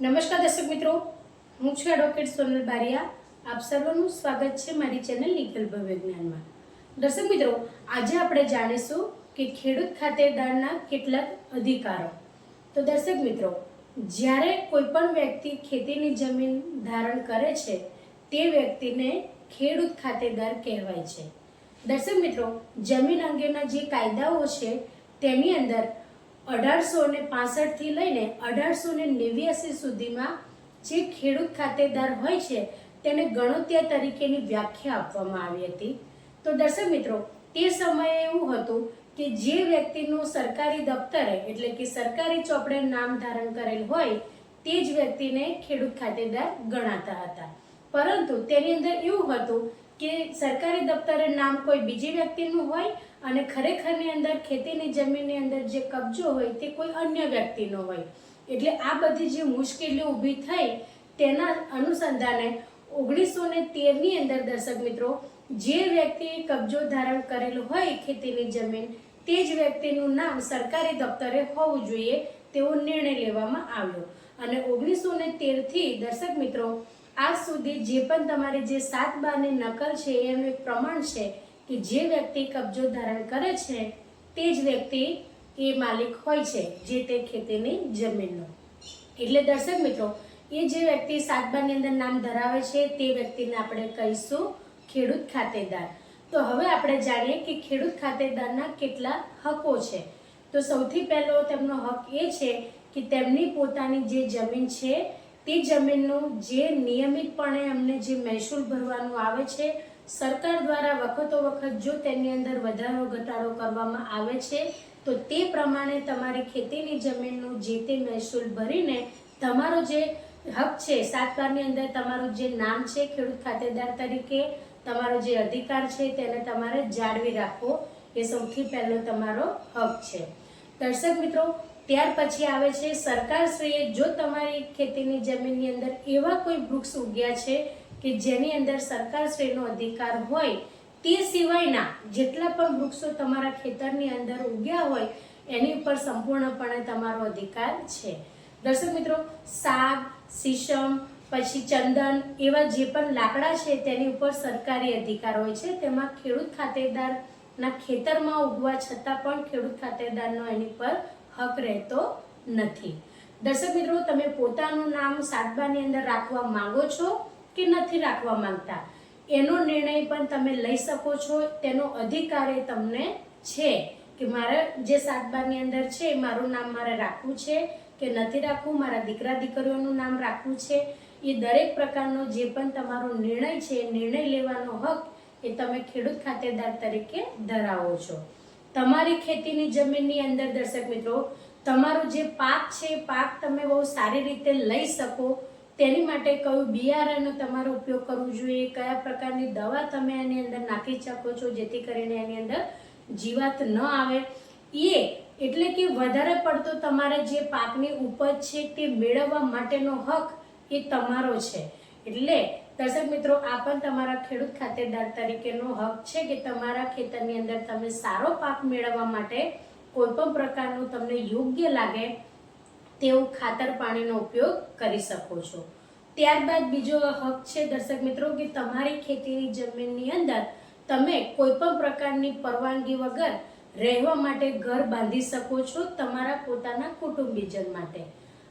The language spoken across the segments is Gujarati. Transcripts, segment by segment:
નમસ્કાર દર્શક મિત્રો, હું છું એડવોકેટ સોનલ બારિયા. આપ સર્વનું સ્વાગત છે મારી ચેનલ લીગલ ભવિજ્ઞાનમાં દર્શક મિત્રો, આજે આપણે જાણીશું કે ખેડૂત ખાતેદારના કેટલાક અધિકારો. તો દર્શક મિત્રો, જ્યારે કોઈપણ વ્યક્તિ ખેતીની જમીન ધારણ કરે છે, તે વ્યક્તિને ખેડૂત ખાતેદાર કહેવાય છે. દર્શક મિત્રો, જમીન અંગેના જે કાયદાઓ છે, તેની અંદર અઢારસો ને પાસઠથી લઈને અઢારસો ને નેવ્યાસી સુધીમાં જે ખેડૂત ખાતેદાર હોય છે, તેને ગણોત્યા તરીકેની વ્યાખ્યા આપવામાં આવી હતી. તો દર્શક મિત્રો, તે સમયે એવું હતું કે જે વ્યક્તિનું સરકારી દફતરે, એટલે કે સરકારી ચોપડે નામ ધારણ કરેલ હોય, તે જ વ્યક્તિને ખેડૂત ખાતેદાર ગણાતા હતા. પરંતુ તેની અંદર એવું હતું કે સરકારી દફતરે નામ કોઈ બીજી વ્યક્તિનું હોય અને ખરેખરની અંદર ખેતીની જમીનની અંદર જે કબજો હોય તે કોઈ અન્ય વ્યક્તિનો હોય. એટલે આ બધી જે મુશ્કેલીઓ ઊભી થઈ તેના અનુસંધાને ઓગણીસો ને તેરની અંદર દર્શક મિત્રો, જે વ્યક્તિ કબજો ધારણ કરેલો હોય ખેતીની જમીન, તે જ વ્યક્તિનું નામ સરકારી દફતરે હોવું જોઈએ તેવો નિર્ણય લેવામાં આવ્યો. અને ઓગણીસો ને તેરથી દર્શક મિત્રો આજ સુધી જે પણ તમારી જે સાત બારની નકલ છે એનું એક પ્રમાણ છે કે જે વ્યક્તિ કબજો ધારણ કરે છે, તે જ વ્યક્તિ એ માલિક હોય છે, જે તે ખેતીની જમીનનો. એટલે દર્શક મિત્રો, એ જે વ્યક્તિ સાત બારની અંદર નામ ધરાવે છે, તે વ્યક્તિને આપણે કહીશું ખેડૂત ખાતેદાર. તો હવે આપણે જાણીએ કે ખેડૂત ખાતેદારના કેટલા હકો છે. તો સૌથી પહેલો તેમનો હક એ છે કે તેમની પોતાની જે જમીન છે તે જમીનનું જે નિયમિતપણે અમને જે મહેસૂલ ભરવાનું આવે છે, સરકાર દ્વારા વખતો વખત જો તેની અંદર વધારો ઘટાડો કરવામાં આવે છે, તો તે પ્રમાણે તમારી ખેતીની જમીનનું જે તે મહેસૂલ ભરીને તમારો જે હક છે, સાત બારની અંદર તમારું જે નામ છે, ખેડૂત ખાતેદાર તરીકે તમારો જે અધિકાર છે, તેને તમારે જાળવી રાખવો એ સૌથી પહેલો તમારો હક છે. દર્શક મિત્રો ત્યાર પછી આવે છે, સરકારશ્રીએ જો તમારી ખેતીની જમીનની અંદર એવા કોઈ વૃક્ષ ઉગ્યા છે કે જેની અંદર સરકારશ્રીનો અધિકાર હોય, તે સિવાયના જેટલા પણ વૃક્ષો તમારા ખેતરની અંદર ઉગ્યા હોય, એની ઉપર સંપૂર્ણપણે તમારો અધિકાર છે. દર્શક મિત્રો, સાગ સીસમ પછી ચંદન એવા જે પણ લાકડા છે તેની ઉપર સરકારી અધિકાર હોય છે. તેમાં ખેડૂત ખાતેદારના ખેતરમાં ઉગવા છતાં પણ ખેડૂત ખાતેદારનો એની પર હક રહેતો નથી. દર્શક મિત્રો, તમે પોતાનું નામ સાતબાની અંદર રાખવા માંગો છો કે નથી રાખવા માંગતા? એનો નિર્ણય પણ તમે લઈ શકો છો. તેનો અધિકાર એ તમને છે કે મારે જે સાતબાની અંદર છે મારું નામ મારે રાખવું છે કે નથી રાખવું? મારા દીકરા દીકરીઓનું નામ રાખવું છે? એ દરેક પ્રકારનો જે પણ તમારો નિર્ણય છે, એ નિર્ણય લેવાનો હક એ તમે ખેડૂત ખાતેદાર તરીકે ધરાવો છો. તમારી ખેતીની જમીનની અંદર, દર્શક મિત્રો, તમારો જે પાક છે, એ પાક તમે બહુ સારી રીતે લઈ શકો. તેની માટે કયું બિયારણનો તમારો ઉપયોગ કરવો જોઈએ, કયા પ્રકારની દવા તમે એની અંદર નાખી શકો છો, જેથી કરીને એની અંદર જીવાત ન આવે. એ એટલે કે વધારે પડતો તમારે જે પાકની ઉપજ છે, તે મેળવવા માટેનો હક એ તમારો છે. એટલે દર્શક મિત્રો, આ પણ તમારા ખેડૂત ખાતેદાર તરીકેનો હક છે કે તમારા ખેતરની અંદર તમે સારો પાક મેળવવા માટે કોઈ પણ પ્રકારનું તમને યોગ્ય લાગે તેવું ખાતર પાણીનો ઉપયોગ કરી શકો છો. ત્યારબાદ બીજો હક છે દર્શક મિત્રો કે તમારી ખેતીની જમીનની અંદર તમે કોઈ પણ પ્રકારની પરવાનગી વગર રહેવા માટે ઘર બાંધી શકો છો તમારા પોતાના કુટુંબીજન માટે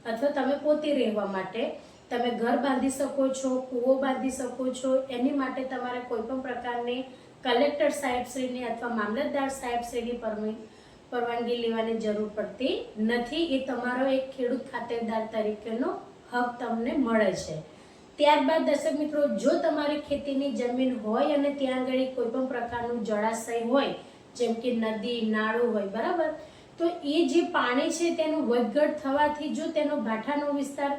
અથવા તમે પોતે રહેવા માટે. તમે ઘર બાંધી શકો છો, કૂવો બાંધી શકો છો, એની માટે તમારે કોઈ પણ પ્રકારની કલેક્ટર સાહેબશ્રીની અથવા મામલતદાર સાહેબશ્રીની પરવાનગી લેવાની જરૂર પડતી નથી. એ તમારો એક ખેડૂત ખાતેદાર તરીકેનો હક તમને મળે છે. ત્યારબાદ દર્શક મિત્રો, જો તમારી ખેતીની જમીન હોય અને ત્યાં આગળ કોઈ પણ પ્રકારનું જળાશય હોય, જેમ કે નદી, નાળું હોય, બરાબર? તો એ જે પાણી છે તેનું વધઘટ થવાથી જો તેનો ભાઠાનો વિસ્તાર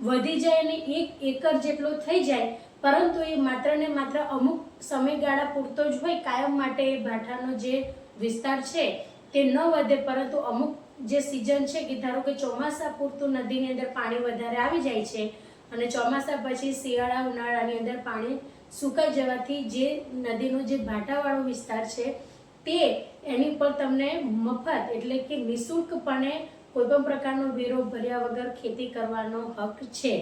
વધી જાય અને એક એકર જેટલો થઈ જાય, પરંતુ એ માત્ર ને માત્ર અમુક સમયગાળા પૂરતો જ હોય કાયમ માટે એ ભાઠાનો જે વિસ્તાર છે તે ન વધે, પરંતુ અમુક જે સિઝન છે કે ધારો કે ચોમાસા પૂરતું નદીની અંદર પાણી વધારે આવી જાય છે અને ચોમાસા પછી શિયાળા, ઉનાળાની અંદર પાણી સુકાઈ જવાથી જે નદીનો જે ભાટાવાળો વિસ્તાર છે તે એની પર તમને મફત એટલે કે નિઃશુલ્કપણે કોઈ પણ પ્રકારનો વેરો ભર્યા વગર ખેતી કરવાનો હક છે.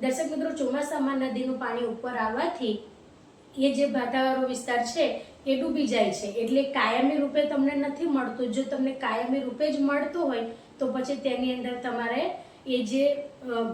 દર્શક મિત્રો, ચોમાસામાં નદીનું પાણી ઉપર આવવાથી એ જે ભાટાવાળો વિસ્તાર છે, એ ડૂબી જાય છે. એટલે કાયમી રૂપે તમને નથી મળતું. જો તમને કાયમી રૂપે જ મળતું હોય, તો પછી તેની અંદર તમારે એ જે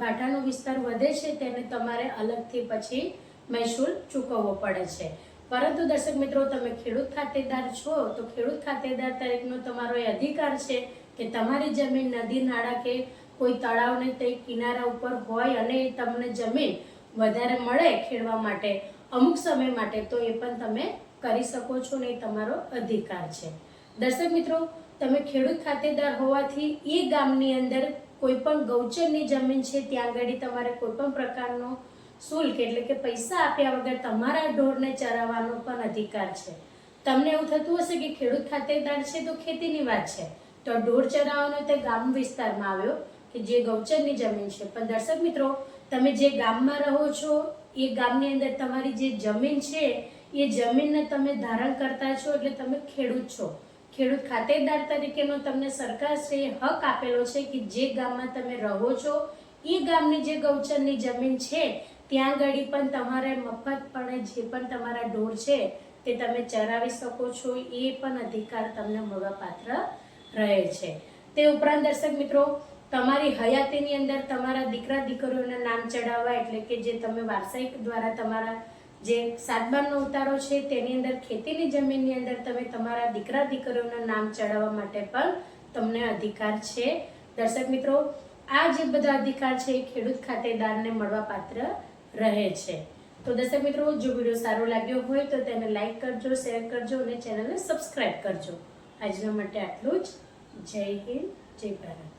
ભાટાનો વિસ્તાર વધે છે, તેને તમારે અલગથી પછી મહેસૂલ ચૂકવવો પડે છે. પરંતુ દર્શક મિત્રો, તમે ખેડૂત ખાતેદાર છો, તો ખેડૂત ખાતેદાર તરીકેનો તમારો એ અધિકાર છે. કે તમારી જમીન નદી નાળા કે કોઈ તળાવને તે કિનારા ઉપર હોય અને તમને જમીન વધારે મળે ખેડવા માટે, અમુક સમય માટે, તો એ પણ તમે કરી શકો છો ને એ તમારો અધિકાર છે. દર્શક મિત્રો, તમે ખેડૂત ખાતેદાર હોવાથી એ ગામની અંદર કોઈ પણ ગૌચરની જમીન છે, ત્યાં આગળ તમારે કોઈ પણ પ્રકારનો શુલ્ક એટલે કે પૈસા આપ્યા વગર તમારા ઢોરને ચરાવવાનો પણ અધિકાર છે. તમને એવું થતું હશે કે ખેડૂત ખાતેદાર છે તો ખેતીની વાત છે. તો ઢોર ચરાવવાનો તે ગામ વિસ્તારમાં આવ્યો કે જે ગૌચરની જમીન છે. પણ દર્શક મિત્રો, તમે જે ગામમાં રહો છો, એ ગામની અંદર તમારી જે જમીન છે, એ જમીનને તમે ધારણ કરતા છો એટલે તમે ખેડૂત છો. ખેડૂત ખાતેદાર તરીકેનો તમને સરકારશ્રીએ હક આપેલો છે કે જે ગામમાં તમે રહો છો, એ ગામની જે ગૌચરની જમીન છે, ત્યાં આગળ પણ તમારે મફતપણે જે પણ તમારા ઢોર છે, તે તમે ચરાવી શકો છો. એ પણ અધિકાર તમને મળવાપાત્ર રહે છે. તે ઉપરાંત દર્શક મિત્રો, તમારી હયાતીની અંદર તમારા દીકરા, દીકરીઓના નામ ચડાવવા એટલે કે જે તમે વારસાઈક દ્વારા તમારા જે સાતબારનો ઉતારો છે, તેની અંદર ખેતીની જમીનની અંદર તમે તમારા દીકરા, દીકરીઓના નામ ચડાવવા માટે પણ તમને અધિકાર છે. દર્શક મિત્રો, આ જે બધા અધિકાર છે એ ખેડૂત ખાતેદારને મળવા પાત્ર રહે છે. તો દર્શક મિત્રો, જો વીડિયો સારો લાગ્યો હોય તો તેને લાઈક કરજો, શેર કરજો અને ચેનલને સબસ્ક્રાઈબ કરજો. આજના માટે આટલું જ. જય હિન્દ જય ભારત.